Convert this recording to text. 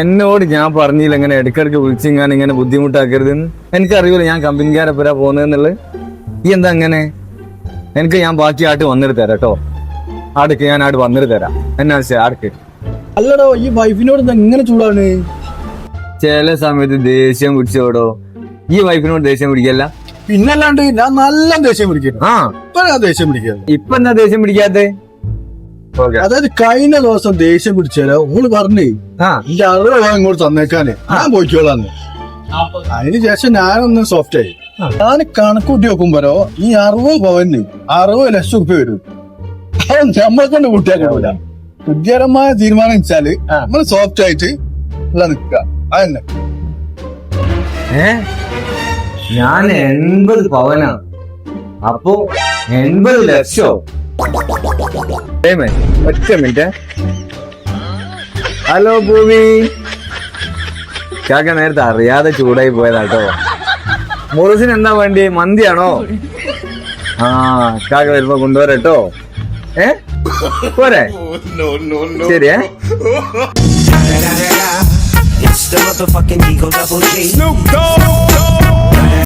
എന്നോട് ഞാൻ പറഞ്ഞില്ല ഇങ്ങനെ ഇടയ്ക്കിടയ്ക്ക് വിളിച്ചിങ്ങാൻ ഇങ്ങനെ ബുദ്ധിമുട്ടാക്കരുതെന്ന് എനിക്കറിയില്ല ഞാൻ കമ്പനിക്കാരെ പുരാ പോകുന്നതെന്നുള്ളത് ഈ എന്താ അങ്ങനെ? എനിക്ക് ഞാൻ ബാക്കി ആട്ട് വന്നിട്ട് തരാം കേട്ടോ. ആടക്ക് ഞാൻ ആട് വന്നിട്ട് തരാം. എന്നാ വെച്ചാ ആടക്ക്. അല്ലടോ ഈ വൈഫിനോട് എങ്ങനെ ചൂടാണ്? ചില സമയത്ത് ദേഷ്യം പിടിച്ചോടോ. ഈ വൈഫിനോട് ദേഷ്യം പിടിക്കല്ല. പിന്നല്ലാണ്ട് ഞാൻ നല്ല ദേഷ്യം പിടിക്കുന്നു. ആ. ഇപ്പൊ ഞാൻ ദേഷ്യം പിടിക്കുന്നത് ഇപ്പൊ എന്താ ദേഷ്യം പിടിക്കാത്ത? അതായത് കഴിഞ്ഞ ദിവസം ദേഷ്യം പിടിച്ചാലോ ഓൾ പറഞ്ഞേ ആ. ഈ അറുപത് രൂപ ഇങ്ങോട്ട് തന്നേക്കാന്. ഞാൻ പോയിക്കോളാന്ന്. അതിന് ശേഷം ഞാനൊന്ന് സോഫ്റ്റ് ആയി. ഞാൻ കണക്കൂട്ടി നോക്കുമ്പോഴോ ഈ അറുപത് പവന് അറുപത് ലക്ഷം റുപ്യ വരും. അത് നമ്മളെ കൊണ്ട് കൂട്ടിയാക്കൂല ബുദ്ധിപരമായ തീരുമാനം വെച്ചാൽ നമ്മൾ സോഫ്റ്റ് ആയിട്ട് ഉള്ള നിക്കുക അതന്നെ. ഏ? ഞാൻ എൺപത് പവനാ. അപ്പോ എൺപത് ലക്ഷോ? ഒറ്റ മിനിറ്റ്. ഹലോ ഭൂമി. കാക്ക നേരത്തെ അറിയാതെ ചൂടായി പോയതാട്ടോ. മുറുസിന് എന്താ വേണ്ടി? മന്തിയാണോ? ആ കാക്ക വരുമ്പോ കൊണ്ടുവരട്ടോ ഏ? പോരെ. ശരിയേ? It's the motherfucking Eagle Double G.